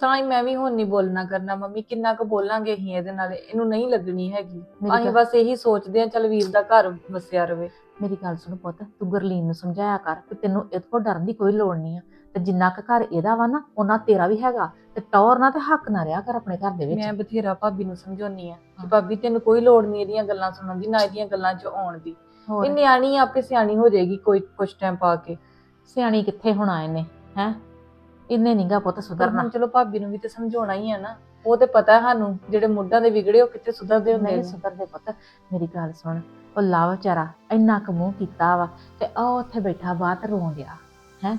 ਤਾਂ ਹੀ ਮੈਂ ਵੀ ਹੁਣ ਨਹੀਂ ਬੋਲਣਾ ਕਰਨਾ ਮੰਮੀ ਕਿੰਨਾ ਕੁ ਬੋਲਾਂਗੇ ਅਸੀਂ ਇਹਦੇ ਨਾਲ ਇਹਨੂੰ ਨਹੀਂ ਲੱਗਣੀ ਹੈਗੀ। ਮੇਰੀ ਅਸੀਂ ਗੱਲ- ਬਸ ਇਹੀ ਸੋਚਦੇ ਆ ਚਲ ਵੀਰ ਦਾ ਘਰ ਵਸਿਆ ਰਵੇ। ਮੇਰੀ ਗੱਲ ਸੁਣ ਪੁੱਤ ਤੂੰ ਗੁਰਲੀਨ ਨੂੰ ਸਮਝਾਇਆ ਕਰ ਕਿ ਤੈਨੂੰ ਇਹਦੇ ਕੋਲ ਡਰਨ ਦੀ ਕੋਈ ਲੋੜ ਨਹੀਂ ਆ। ਤੇ ਜਿੰਨਾ ਕੁ ਘਰ ਇਹਦਾ ਵਾ ਨਾ ਉਹਨਾਂ ਤੇਰਾ ਵੀ ਹੈਗਾ। ਤੇ ਟੌਰ ਨਾ ਤੇ ਹੱਕ ਨਾ ਰਿਹਾ ਕਰ ਆਪਣੇ ਘਰ ਦੇ ਮੈਂ ਵਿੱਚ ਬਥੇਰਾ ਭਾਬੀ ਨੂੰ ਸਮਝਾਉਣੀ ਆ ਕਿ। ਭਾਬੀ ਤੈਨੂੰ ਕੋਈ ਲੋੜ ਨਹੀਂ ਇਹਦੀਆਂ ਗੱਲਾਂ ਸੁਣਨ ਦੀ ਨਾ ਇਹਦੀਆਂ ਗੱਲਾਂ 'ਚ ਆਉਣ ਦੀ। ਇਹ ਨਿਆਣੀ ਆ, ਆਪੇ ਸਿਆਣੀ ਹੋ ਜਾਏਗੀ ਕੋਈ ਕੁਝ ਟਾਈਮ ਪਾ ਕੇ। ਸਿਆਣੀ ਕਿੱਥੇ ਹੋਣਾ ਇਹਨੇ ਹੈ? ਇਹਨੇ ਨਹੀਂਗਾ ਪੁੱਤ ਸੁਧਰਨਾ। ਚਲੋ ਭਾਬੀ ਨੂੰ ਵੀ ਤੇ ਸਮਝਾਉਣਾ ਹੀ ਆ ਨਾ। ਉਹ ਤੇ ਪਤਾ ਸਾਨੂੰ ਜਿਹੜੇ ਮੁੱਢਾਂ ਦੇ ਵਿਗੜੇ ਉਹ ਕਿੱਥੇ ਸੁਧਰਦੇ ਹੁੰਦੇ ਨੇ। ਸੁਧਰਦੇ ਪੁੱਤ ਮੇਰੀ ਗੱਲ ਸੁਣ। ਉਹ ਲਾਵਾ ਵਿਚਾਰਾ ਇੰਨਾ ਕੁ ਮੂੰਹ ਕੀਤਾ ਵਾ ਤੇ ਉਹ ਉੱਥੇ ਬੈਠਾ ਬਾਤ ਰੋਣ ਡਿਆ ਹੈ?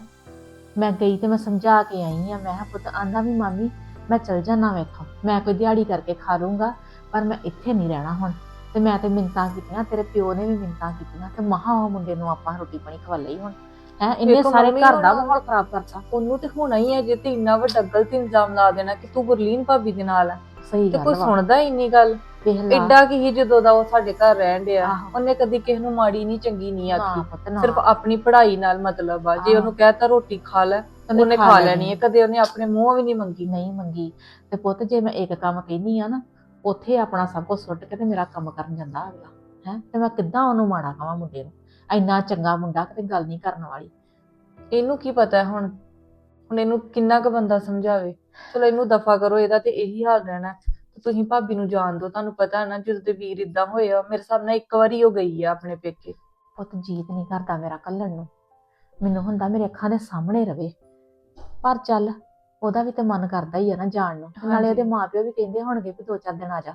ਮੈਂ ਗਈ ਤੇ ਮੈਂ ਸਮਝਾ ਕੇ ਆਈ ਆ ਮੈਂ ਕਿਹਾ ਪੁੱਤ ਆਂਦਾ ਵੀ ਮਾਮੀ ਮੈਂ ਚਲ ਜਾਣਾ ਵੇਖੋ ਮੈਂ ਕੋਈ ਦਿਹਾੜੀ ਕਰਕੇ ਖਾ ਲੂੰਗਾ ਪਰ ਮੈਂ ਇੱਥੇ ਨਹੀਂ ਰਹਿਣਾ ਹੁਣ। ਤੇ ਮੈਂ ਤੇ ਮਿੰਤਾਂ ਕੀਤੀਆਂ ਤੇਰੇ ਪਿਓ ਨੇ ਵੀ ਮਿੰਤਾਂ ਕੀਤੀਆਂ ਤੇ ਮਹਾ ਉਹ ਮੁੰਡੇ ਨੂੰ ਆਪਾਂ ਰੋਟੀ ਪਾਣੀ ਖਵਾ ਲਈ ਹੁਣ। ਹੈ ਇੰਨੇ ਸਾਰੇ ਘਰ ਦਾ ਮਾਹੌਲ ਖਰਾਬ ਕਰਤਾ। ਉਹਨੂੰ ਤੇ ਹੋਣਾ ਹੀ ਹੈ ਜੇ ਤੇ ਇੰਨਾ ਵੱਡਾ ਗਲਤ ਇਲਜ਼ਾਮ ਲਾ ਦੇਣਾ ਕਿ ਤੂੰ ਗੁਰਲੀਨ ਭਾਬੀ ਦੇ ਨਾਲ ਆ। ਸਹੀ ਤੇ ਗੱਲ ਕੋਈ ਵਾ। ਸੁਣਦਾ ਹੀ ਨਹੀਂ ਗੱਲ। ਵੇਖ ਲਾ ਐਡਾ ਕੀ ਹੀ ਜਦੋਂ ਦਾ ਉਹ ਸਾਡੇ ਘਰ ਰਹਿਣ ਡਿਆ। ਆਹੋ। ਉਹਨੇ ਕਦੀ ਕਿਸੇ ਨੂੰ ਮਾੜੀ ਨਹੀਂ ਚੰਗੀ ਨਹੀਂ ਨਾ ਆਖੀ। ਪੁੱਤ ਨਾ। ਸਿਰਫ ਆਪਣੀ ਪੜ੍ਹਾਈ ਨਾਲ ਮਤਲਬ ਆ। ਜੇ ਆਹੋ। ਉਹਨੂੰ ਕਹਿਤਾ ਰੋਟੀ ਖਾ ਲੈ ਉਹਨੇ ਖਾ ਲੈਣੀ। ਹੈ ਕਦੇ ਉਹਨੇ ਆਪਣੇ ਮੂੰਹ ਵੀ ਨਹੀਂ ਮੰਗੀ। ਨਹੀਂ ਮੰਗੀ। ਤੇ ਪੁੱਤ ਜੇ ਮੈਂ ਇੱਕ ਕੰਮ ਕਹਿੰਦੀ ਆ ਨਾ ਉੱਥੇ ਆਪਣਾ ਸਭ ਕੁਝ ਸੁੱਟ ਕੇ ਤੇ ਮੇਰਾ ਕੰਮ ਕਰਨ ਜਾਂਦਾ ਅਗਲਾ। ਹੈ? ਤੇ ਮੈਂ ਕਿੱਦਾਂ ਉਹਨੂੰ ਮਾੜਾ ਕਹਾਂ ਮੁੰਡੇ ਨੂੰ? ਇੰਨਾ ਚੰਗਾ ਮੁੰਡਾ ਕਿਤੇ ਗੱਲ ਨਹੀਂ ਕਰਨ ਵਾਲੀ। ਇਹਨੂੰ ਕੀ ਪਤਾ ਹੁਣ? ਹੁਣ ਇਹਨੂੰ ਕਿੰਨਾ ਕੁ ਬੰਦਾ ਸਮਝਾਵੇ? ਚਲੋ ਇਹਨੂੰ ਦਫਾ ਕਰੋ ਇਹਦਾ ਤੇ ਇਹੀ ਹਾਲ ਰਹਿਣਾ। ਹੈ। ਤੁਸੀਂ ਭਾਬੀ ਨੂੰ ਜਾਣ ਦਿਓ ਤੁਹਾਨੂੰ ਪਤਾ ਨਾ ਜਦੋਂ ਤੇ ਵੀਰ ਇਦਾਂ ਹੋਇਆ ਮੇਰੇ ਸਾਹਮਣੇ ਇੱਕ ਵਾਰੀ ਉਹ ਗਈ ਆ ਆਪਣੇ ਪੇਕੇ। ਪੁੱਤ ਜੀਤ ਨਹੀਂ ਕਰਦਾ ਮੇਰਾ ਕੱਲਣ ਨੂੰ। ਮੈਨੂੰ ਹੁੰਦਾ ਮੇਰੇ ਅੱਖਾਂ ਦੇ ਸਾਹਮਣੇ ਰਵੇ। ਪਰ ਚੱਲ ਉਹਦਾ ਵੀ ਤੇ ਮਨ ਕਰਦਾ ਹੀ ਆ ਨਾ ਜਾਣ ਨੂੰ। ਤੇ ਨਾਲੇ। ਉਹਦੇ ਮਾਪਿਓ ਵੀ ਕਹਿੰਦੇ ਹੋਣਗੇ ਵੀ ਦੋ ਚਾਰ ਦਿਨ ਆ ਜਾ।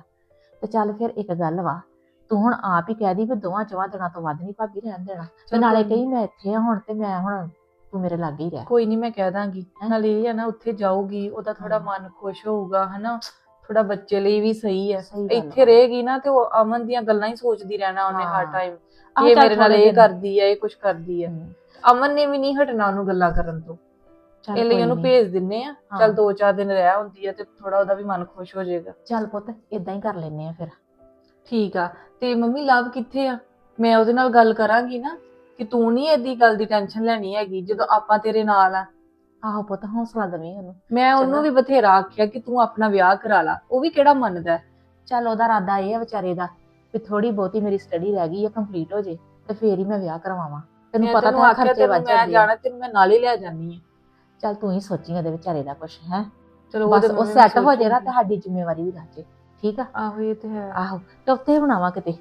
ਤੇ ਚੱਲ ਫਿਰ ਇੱਕ ਗੱਲ ਵਾ ਤੂੰ ਹੁਣ ਆਪ ਹੀ ਕਹਿ ਦੀ ਵੀ ਦੋਵਾਂ ਚੋਂ ਦਿਨਾਂ ਤੋਂ ਵੱਧ ਨਹੀਂ ਭਾਬੀ ਰਹਿਣ ਦੇਣਾ। ਤੇ ਨਾਲੇ ਕਹੀ ਮੈਂ ਇੱਥੇ ਆ ਹੁਣ ਤੇ ਮੈਂ ਹੁਣ ਤੂੰ ਮੇਰੇ ਲਾਗੇ ਹੀ ਰਹਿ। ਕੋਈ ਨਹੀਂ ਮੈਂ ਕਹਿ ਦਾਂਗੀ? ਨਾਲੇ ਇਹ ਹੈ ਨਾ ਉੱਥੇ ਜਾਊਗੀ ਉਹਦਾ ਥੋੜਾ। ਮਨ ਖੁਸ਼ ਹੋਊਗਾ ਹਨਾ? ਥੋੜਾ ਬੱਚੇ ਲਈ ਵੀ ਸਹੀ ਹੈ। ਸਹੀ ਗੱਲ ਇੱਥੇ ਰਹੇਗੀ ਨਾ ਤੇ ਉਹ ਅਮਨ ਦੀਆਂ ਗੱਲਾਂ ਹੀ ਸੋਚਦੀ ਰਹਿਣਾ ਉਹਨੇ ਹਰ ਹਾਂ। ਟਾਈਮ ਆਹ ਇਹ ਚੱਲ ਮੇਰੇ ਨਾਲ ਥੋੜ੍ਹੇ ਇਹ ਦਿਨ। ਕਰਦੀ ਹੈ ਇਹ ਕੁਝ ਕਰਦੀ ਹੈ। ਅਮਨ ਨੇ ਵੀ ਨਹੀਂ ਹਟਣਾ ਉਹਨੂੰ ਗੱਲਾਂ ਕਰਨ ਤੋਂ। ਚੱਲ ਇਹ ਲਈ ਕੋਈ ਉਹਨੂੰ ਨੀ। ਭੇਜ ਦਿੰਨੇ ਆ। ਹਾਂ। ਚੱਲ ਦੋ ਚਾਰ ਦਿਨ ਰਹਿ ਹੁੰਦੀ ਹੈ ਤੇ ਥੋੜਾ ਉਹਦਾ ਵੀ ਮਨ ਖੁਸ਼ ਹੋ ਜਾਏਗਾ। ਚੱਲ ਪੁੱਤ ਇਦਾਂ ਹੀ ਕਰ ਲੈਨੇ ਆ ਫਿਰ। ਠੀਕ ਆ। ਤੇ ਮੰਮੀ ਲਵ ਕਿੱਥੇ ਆ? ਮੈਂ ਉਹਦੇ ਨਾਲ ਗੱਲ ਕਰਾਂਗੀ ਨਾ ਕਿ ਤੂੰ ਨਹੀਂ ਇਹਦੀ ਗੱਲ ਦੀ ਟੈਨਸ਼ਨ ਲੈਣੀ ਹੈਗੀ ਜਦੋਂ ਆਪਾਂ ਤੇਰੇ ਨਾਲ ਆ। ਆਹੋ ਪੁੱਤ ਹੌਸਲਾ ਦੇਵੀਂ ਉਹਨੂੰ। ਮੈਂ ਉਹਨੂੰ। ਵੀ ਬਥੇਰਾ ਆਖਿਆ ਕਿ ਤੂੰ ਆਪਣਾ ਵਿਆਹ ਕਰਾ ਲਾ ਉਹ ਵੀ ਕਿਹੜਾ ਮੰਨਦਾ ਹੈ? ਚੱਲ ਉਹਦਾ ਇਰਾਦਾ ਇਹ ਆ ਵਿਚਾਰੇ ਦਾ ਵੀ ਥੋੜੀ ਬਹੁਤੀ ਮੇਰੀ ਸਟੱਡੀ ਰਹਿ ਗਈ ਆ ਕੰਪਲੀਟ ਹੋ ਜੇ ਤੇ ਫੇਰ ਹੀ ਮੈਂ ਵਿਆਹ ਕਰਵਾਵਾਂ। ਤੈਨੂੰ ਮੈਂ ਪਤਾ ਤੈਨੂੰ ਤਾਂ ਆਖਿਆ ਖਰਚੇ ਤੈਨੂੰ ਵੱਜ ਮੈਂ ਜਾਂਦੇ ਆ। ਜਾਣਾ ਤੈਨੂੰ ਮੈਂ ਨਾਲ ਹੀ ਲੈ ਜਾਨੀ ਆ। ਚੱਲ ਤੂੰ ਹੀ ਸੋਚੀ ਉਹਦੇ ਵਿਚਾਰੇ ਦਾ ਕੁਛ ਹੈ। ਚਲੋ ਬਸ ਉਹ ਸੈੱਟ ਹੋ ਜੇ ਨਾ। ਤੇ ਸਾਡੀ ਜ਼ਿੰਮੇਵਾਰੀ ਵੀ ਰੱਜੇ ਠੀਕ ਆ? ਆਹੋ ਇਹ ਤੇ ਹੈ। ਆਹੋ ਤੇ ਉੱਥੇ ਬਣਾਵਾ ਕਿਤੇ?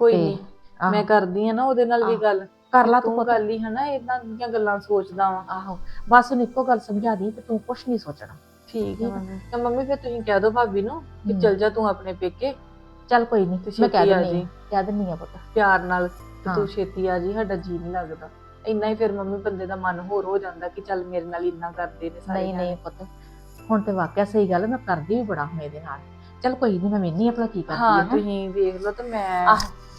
ਕੋਈ ਤੇ ਨਹੀਂ ਆਹੋ, ਮੈਂ ਕਰਦੀ ਆ ਨਾ ਉਹਦੇ ਨਾਲ ਵੀ ਆਹੋ। ਗੱਲ। ਕਰ ਲਾ ਤੂੰ ਤੂੰ ਗੱਲ ਹੀ ਹਨਾ ਇਦਾਂ ਦੀਆਂ ਗੱਲਾਂ ਸੋਚਦਾ ਵਾਂ। ਆਹੋ ਬਸ ਉਹਨੂੰ ਇੱਕੋ ਗੱਲ ਸਮਝਾ ਦੀ ਕਿ ਤੂੰ ਕੁਛ ਨਹੀਂ ਸੋਚਣਾ। ਠੀਕ ਹੈ। ਮੰਮੀ। ਤਾਂ ਮੰਮੀ ਫਿਰ ਤੁਸੀਂ ਕਹਿ ਦਿਓ ਭਾਬੀ ਨੂੰ ਕਿ ਹਮ। ਚਲ ਜਾ ਤੂੰ ਆਪਣੇ ਪੇਕੇ। ਚੱਲ ਕੋਈ ਨਹੀਂ ਤੇ ਮੈਂ ਕਹਿ ਛੇਤੀ ਆ ਦਿੰਨੀ ਜੀ। ਆ ਕਹਿ ਦਿੰਨੀ ਆ ਪੁੱਤ। ਪਿਆਰ ਨਾਲ ਹਾਂ। ਤੂੰ ਛੇਤੀ ਆ ਜੀ ਸਾਡਾ ਜੀ ਨਹੀਂ ਲੱਗਦਾ। ਇੰਨਾ ਹੀ ਫਿਰ ਮੰਮੀ ਬੰਦੇ ਦਾ ਮਨ ਹੋਰ ਹੋ ਜਾਂਦਾ ਕਿ ਚੱਲ ਮੇਰੇ ਨਾਲ ਇੰਨਾ ਕਰਦੇ ਨੇ ਸਾਰੇ ਨਹੀਂ ਨਹੀਂ ਪੁੱਤ। ਹੁਣ ਤੇ ਵਾਕਿਆ ਸਹੀ ਗੱਲ ਮੈਂ ਕਰਦੀ ਵੀ ਬੜਾ ਹੁਣ ਇਹਦੇ ਨਾਲ। ਚੱਲ ਕੋਈ ਨਹੀਂ ਮੈਂ ਵੇਖਨੀ ਆਪਣਾ ਕੀ ਕਰਦੀ ਹਾਂ ਹੈਂ। ਤੁਸੀਂ ਵੇਖ ਲਓ ਤੇ ਮੈਂ ਆਹ।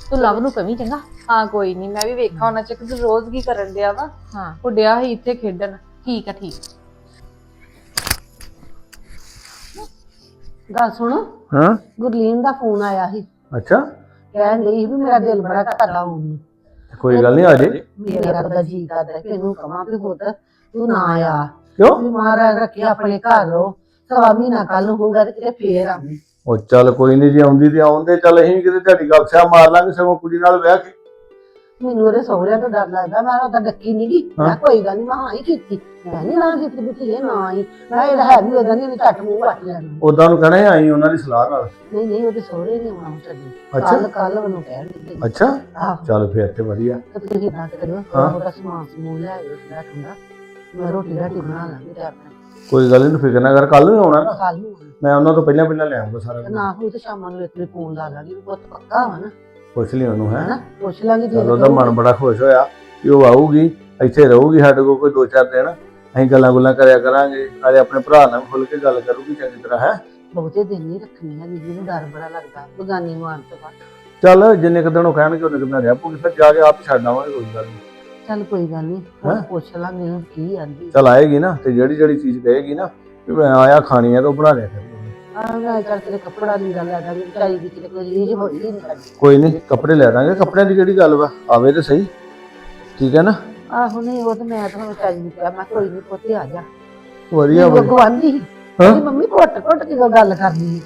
ਤੂੰ ਲਵ ਨੂੰ ਕਵੀ ਚੰਗਾ? ਹਾਂ ਕੋਈ ਨਹੀਂ ਮੈਂ ਵੀ ਵੇਖਾਂ ਉਹਨਾਂ ਚ ਕਿ ਰੋਜ਼ ਕੀ ਕਰਨ ਡਿਆ ਵਾ। ਹਾਂ। ਉਹ ਡਿਆ ਸੀ ਇੱਥੇ ਖੇਡਣ। ਠੀਕ ਆ ਠੀਕ। ਗੱਲ ਸੁਣ। ਹਾਂ। ਗੁਰਲੀਨ ਦਾ ਫੋਨ ਆਇਆ ਸੀ। ਅੱਛਾ। ਕਹਿਣ ਲਈ ਵੀ ਮੇਰਾ ਦਿਲ ਬੜਾ ਕਰਦਾ ਹੁਣ ਕੋਈ ਗੱਲ ਨਹੀਂ ਆ ਜੇ। ਮੇਰਾ ਤਾਂ ਜੀ ਕਰਦਾ ਕਿ ਇਹਨੂੰ ਕਮਾਂ ਵੀ ਪੁੱਤ ਤੂੰ ਨਾ ਆ। ਕਿਉਂ? ਵੀ ਮਹਾਰਾਜ ਰੱਖੇ ਆਪਣੇ ਘਰ ਰੋ ਸਵਾ ਮਹੀਨਾ ਕੱਲ ਨੂੰ ਹੋਊਗਾ ਤੇ ਕਿਤੇ ਫੇਰ ਆਵੀਂ। ਉਹ ਚੱਲ ਕੋਈ ਨਹੀਂ ਜੇ ਆਉਂਦੀ ਤੇ ਆਉਂਦੇ ਚੱਲ ਅਸੀਂ ਕਿਤੇ ਤੁਹਾਡੀ ਗੱਲ ਸਿਆ ਮਾਰ ਲਾਂਗੇ ਸਗੋਂ ਕੁੜੀ ਨਾਲ ਵਿਆਹ ਕੇ। ਮੈਨੂੰ ਉਹਦੇ ਸਹੁਰਿਆਂ ਤੋਂ ਡਰ ਲੱਗਦਾ ਮੈਂ ਉਹਦਾ ਡੱਕੀ ਨਹੀਂ ਗਈ। ਮੈਂ। ਕੋਈ ਗੱਲ ਨਹੀਂ ਮੈਂ ਹਾਂ ਹੀ ਕੀਤੀ। ਮੈਂ ਨਹੀਂ ਨਾ ਕੀਤੀ ਵੀ ਇਹ ਨਾ ਹੀ। ਮੈਂ ਇਹਦਾ ਹੈ ਵੀ ਉਹਦਾ ਨਹੀਂ ਝੱਟ ਮੂੰਹ ਵੱਟ ਲੈਣਾ ਉਦਾਂ ਨੂੰ ਕਹਿਣਾ ਸੀ ਆਈ ਉਹਨਾਂ ਦੀ ਸਲਾਹ ਨਾਲ। ਨਹੀਂ ਨਹੀਂ ਉਹਦੇ ਸਹੁਰੇ ਨਹੀਂ ਆਉਣਾ ਛੱਡੀ ਅੱਛਾ। ਕੱਲ ਕੱਲ ਉਹਨੂੰ ਕਹਿਣ ਲੱਗੇ ਅੱਛਾ। ਆਹੋ। ਚੱਲ ਫਿਰ ਤੇ ਵਧੀਆ। ਤੇ ਤੁਸੀਂ ਇਦਾਂ ਕਰਿਓ ਹਾਂ। ਉਹਦਾ ਸਮਾਨ ਸਮੂਨ ਲੈ ਆਇਓ ਠੰਡਾ ਠੰਡਾ ਮੈਂ ਰੋਟੀ ਰਾਟੀ ਬਣਾ ਲਾਂਗੀ ਤੇ ਆਪਣਾ। ਕੋਈ ਗੱਲ ਨਹੀਂ ਫਿਕਰ ਨਾ ਕਰ ਕੱਲ ਨੂੰ ਆਉਣਾ ਨਾ। ਕੱਲ ਨੂੰ ਆਉਣਾ। ਮੈਂ ਉਹਨਾਂ ਤੋਂ ਪਹਿਲਾਂ ਪਹਿਲਾਂ ਲੈ ਆਉਂਗਾ ਸਾਰਾ ਕੁਝ ਨਾ ਹੋਊ ਤੇ ਸ਼ਾਮਾਂ ਨੂੰ ਇੱਕ ਵਾਰੀ ਫੋਨ ਲਾ ਲਾਂਗੀ ਬਹੁਤ ਪੱਕਾ ਵਾ ਨਾ। ਪੁੱਛ ਲਈ ਉਹਨੂੰ ਹੈ। ਹਨਾ? ਪੁੱਛ ਲਾਂਗੀ ਜੇ ਚਲ ਉਹਦਾ ਮਨ ਬੜਾ ਖੁਸ਼ ਹੋਇਆ ਕਿ ਉਹ ਆਊਗੀ ਇੱਥੇ ਰਹੂਗੀ ਸਾਡੇ ਕੋਲ ਕੋਈ ਦੋ ਚਾਰ ਦਿਨ। ਅਸੀਂ ਗੱਲਾਂ ਗੁੱਲਾਂ ਕਰਿਆ ਕਰਾਂਗੇ। ਨਾਲੇ ਆਪਣੇ ਭਰਾ ਨਾਲ ਖੁੱਲ ਕੇ ਗੱਲ ਕਰੂਗੀ ਚੰਗੀ ਤਰ੍ਹਾਂ ਹੈ। ਬਹੁਤੇ ਦਿਨ ਨਹੀਂ ਰੱਖਣੀ ਹੈ ਮੈਨੂੰ ਡਰ ਬੜਾ ਲੱਗਦਾ ਬਗਾਨੀ ਮਾਰਨ ਤੋਂ ਬਾਅਦ। ਚੱਲ ਜਿੰਨੇ ਕੁ ਦਿਨ ਉਹ ਕਹਿਣਗੇ ਉਹਨੇ ਕੁ ਦਿਨ ਰਹਿ ਪੂਗੀ ਫਿਰ ਜਾ ਕੇ ਆਪ ਛੱਡ ਆਵਾਂਗੇ ਕੋਈ ਗੱਲ ਨਹੀਂ। ਚੱਲ ਕੋਈ ਗੱਲ ਨਹੀਂ ਹੈਂ? ਪੁੱਛ ਲਾਂਗੇ ਕੀ ਆਂਦੀ। ਚੱਲ ਆਏਗੀ ਨਾ ਤੇ ਜਿਹੜੀ ਜਿਹੜੀ ਚੀਜ਼ ਕਹੇਗੀ ਨਾ ਵੀ ਮੈਂ ਆਇਆ ਖਾਣੀ ਹੈ ਤਾਂ ਉਹ ਬਣਾ ਲਿਆ ਕਰ ਆਹ ਮੈਂ ਚੱਲ ਤੇਰੇ ਕੱਪੜਾ ਨਹੀਂ ਗੱਲ ਆਦਾ ਵਿਚਾਰੀ ਦੀ ਕਿਤੇ ਕੋਈ ਹੋਈ ਨਹੀਂ ਸਾਡੀ ਕੋਈ ਨਹੀਂ ਕੱਪੜੇ ਲੈ ਦਾਂਗੇ। ਕੱਪੜਿਆਂ ਦੀ ਕਿਹੜੀ ਗੱਲ ਵਾ? ਆਵੇ ਤੇ ਸਹੀ। ਠੀਕ ਹੈ ਨਾ? ਆਹੋ ਨਹੀਂ ਉਹ ਤਾਂ ਮੈਂ ਤਾਂ ਵਿਚਾਰੀ ਨੂੰ ਕਿਹਾ ਮੈਂ ਕੋਈ ਨਹੀਂ ਪੁੱਤੇ ਆ ਜਾ। ਵਧੀਆ ਉਹ ਵਾ ਗਵਾਂਦੀ ਹਾਂ? ਮੰਮੀ ਘੁੱਟ ਘੁੱਟ ਕੇ ਗੱਲ ਕਰਦੀ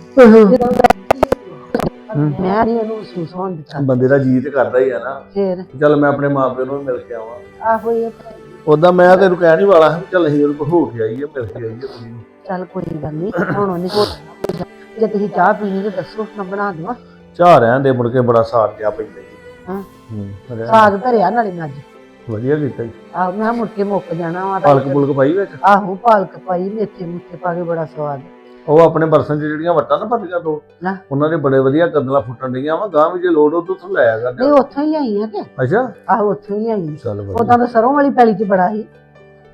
ਮੈਂ ਨਹੀਂ ਉਹਨੂੰ ਹੋਣ ਦਿੱਤਾ। ਬੰਦੇ ਦਾ ਜੀਤ ਕਰਦਾ ਹੀ ਆ ਨਾ। ਫੇਰ? ਚੱਲ ਮੈਂ ਆਪਣੇ ਮਾਪਿਆਂ ਨੂੰ ਵੀ ਮਿਲ ਕੇ ਆਵਾਂ। ਆਹੋ ਇਹ ਉਦਾਂ ਮੈਂ ਤੈਨੂੰ ਕਹਿ ਨਹੀਂ ਵਾਲਾ ਸੀ, ਚੱਲ ਅਸੀਂ ਉਹਨੂੰ ਹੋ ਕੇ ਆਈਏ ਮਿਲ ਕੇ ਆਈਏ ਕੁੜੀ ਨੂੰ। ਚੱਲ ਕੋਈ ਗੱਲ ਨਹੀਂ ਹੁਣ ਉਹਨੇ ਘੁੱਟ ਜੇ ਤੁਸੀਂ ਚਾਹ ਪੀਣੀ ਤੇ ਦੱਸੋ ਮੈਂ ਬਣਾ ਦਵਾਂ। ਚਾਹ ਰਹਿਣ ਦੇ ਮੁੜ ਕੇ ਬੜਾ ਸਾਰ ਗਿਆ ਪੈਂਦਾ ਜੀ। ਹਾਂ। ਹੂੰ ਰਹਿਣ। ਸਾਗ ਧਰਿਆ ਨਾਲੇ ਮੈਂ ਅੱਜ। ਵਧੀਆ ਕੀਤਾ ਜੀ। ਆਹ ਮੈਂ ਮੁੜ ਕੇ ਮੁੱਕ ਜਾਣਾ ਵਾ। ਪਾਲਕ ਪੁਲਕ ਪਾਈ ਵਿੱਚ? ਆਹੋ ਪਾਲਕ ਪਾਈ ਮੇਥੇ ਮੁੱਥੇ ਪਾ ਕੇ ਬੜਾ ਸਵਾਦ। ਉਹ ਆਪਣੇ ਬਰਸਨ ਚ ਜਿਹੜੀਆਂ ਵੱਟਾਂ ਨਾ ਪੱਟੀਆਂ ਦੋ। ਉਹਨਾਂ ਦੇ ਬੜੇ ਵਧੀਆ ਕਦਲਾ ਫੁੱਟਣ ਡੀਆਂ ਵਾ ਗਾਂ ਵੀ ਜੇ ਲੋੜ ਹੋ ਤੂੰ ਲੈ ਆਗਾ ਨਹੀਂ ਉੱਥੋਂ ਹੀ ਲਿਆਈ ਆ ਕਿ? ਅੱਛਾ। ਆਹੋ ਉੱਥੋਂ ਹੀ ਲਿਆਈ ਚੱਲ ਵਧੀਆ। ਉਦਾਂ ਤਾਂ ਸਰੋਂ ਵਾਲੀ ਪੈਲੀ 'ਚ ਬੜਾ ਸੀ।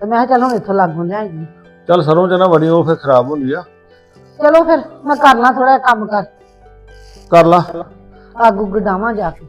ਤੇ ਮੈਂ ਕਿਹਾ ਚੱਲ ਹੁਣ ਇੱਥੋਂ ਲਾਗੋਂ ਲਿਆਈ ਚੱਲ ਸਰੋਂ ਚ ਨਾ ਵੜੀ ਉਹ ਫਿਰ ਖਰਾਬ ਹੁੰਦੀ ਆ। ਚਲੋ ਫਿਰ ਮੈਂ ਕਰ ਲਾਂ ਥੋੜਾ ਕੰਮ ਕਰ। ਕਰ ਲਾ। ਅੱਗ ਉੱਗ ਡਾਵਾਂ ਜਾ ਕੇ।